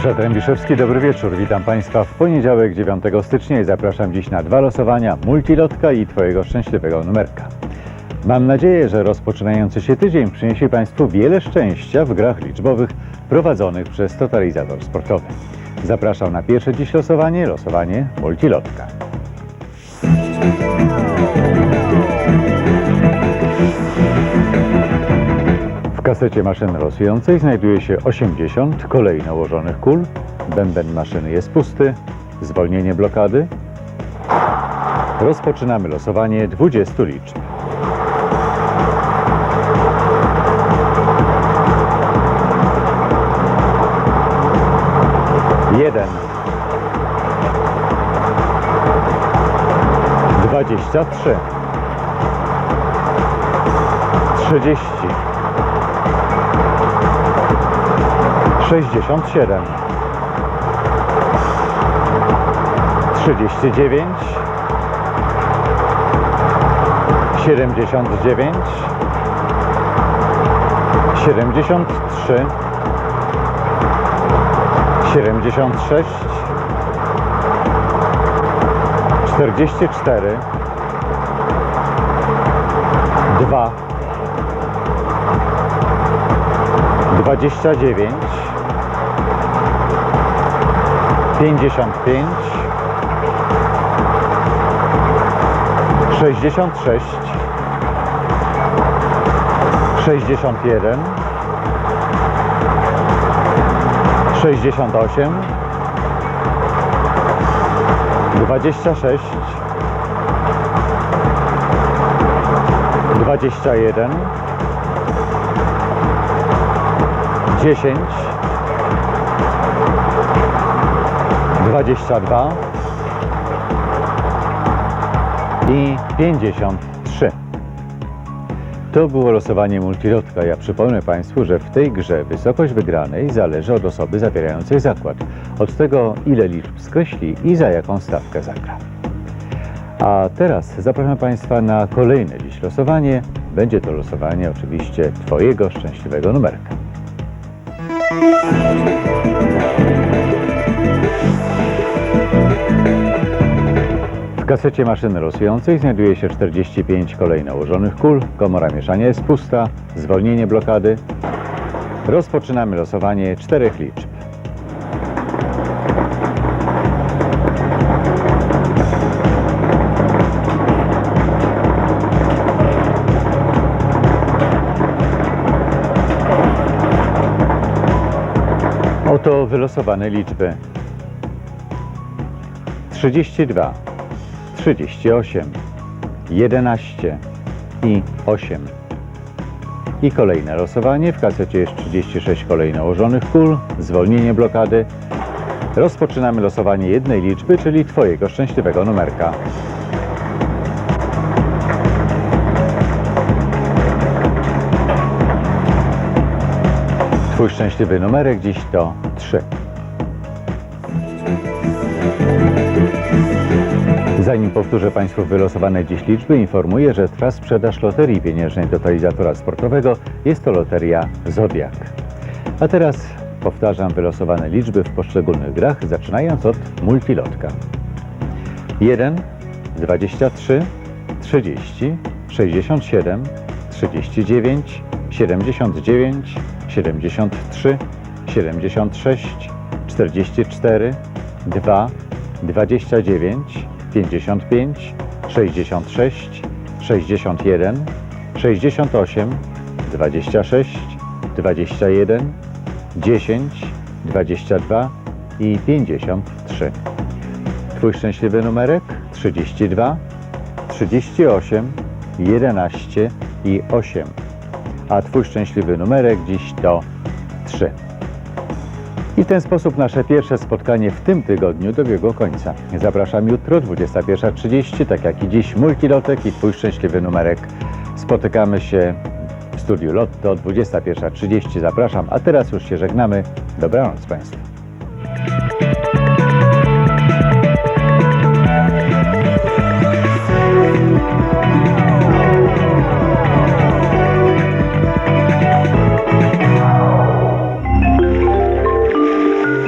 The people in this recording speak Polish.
Ryszard Rębiszewski, dobry wieczór. Witam Państwa w poniedziałek 9 stycznia i zapraszam dziś na dwa losowania Multilotka i Twojego szczęśliwego numerka. Mam nadzieję, że rozpoczynający się tydzień przyniesie Państwu wiele szczęścia w grach liczbowych prowadzonych przez Totalizator Sportowy. Zapraszam na pierwsze dziś losowanie, losowanie Multilotka. Kasecie maszyny losującej znajduje się 80 kolejno ułożonych kul. Bęben maszyny jest pusty. Zwolnienie blokady. Rozpoczynamy losowanie 20 liczb. Jeden. Dwadzieścia trzy. Trzydzieści. 67 39 79 73 76 44 29 55 66 61 68 26 21 10 22 i 53. To było losowanie multilotka. Ja przypomnę Państwu, że w tej grze wysokość wygranej zależy od osoby zawierającej zakład, od tego ile liczb skreśli i za jaką stawkę zagra. A teraz zapraszam Państwa na kolejne dziś losowanie. Będzie to losowanie oczywiście Twojego szczęśliwego numerka. W kasecie maszyny losującej znajduje się 45 kolejno ułożonych kul, komora mieszania jest pusta, zwolnienie blokady. Rozpoczynamy losowanie czterech liczb. Oto wylosowane liczby. 32, 38, 11 i 8. I kolejne losowanie. W kasecie jest 36 kolejno ułożonych kul, zwolnienie blokady. Rozpoczynamy losowanie jednej liczby, czyli Twojego szczęśliwego numerka. Twój szczęśliwy numerek dziś to 3. Zanim powtórzę Państwu wylosowane dziś liczby, informuję, że trwa sprzedaż loterii pieniężnej totalizatora sportowego. Jest to loteria Zodiak. A teraz powtarzam wylosowane liczby w poszczególnych grach, zaczynając od multilotka. 1, 23, 30, 67, 39, 79, 73, 76, 44, 2, 29, 55, 66, 61, 68, 26, 21, 10, 22 i 53. Twój szczęśliwy numerek 32, 38, 11 i 8. A Twój szczęśliwy numerek dziś to 3. I w ten sposób nasze pierwsze spotkanie w tym tygodniu dobiegło końca. Zapraszam jutro 21.30, tak jak i dziś Multilotek i Twój szczęśliwy numerek. Spotykamy się w studiu Lotto 21.30. Zapraszam, a teraz już się żegnamy. Dobranoc Państwu.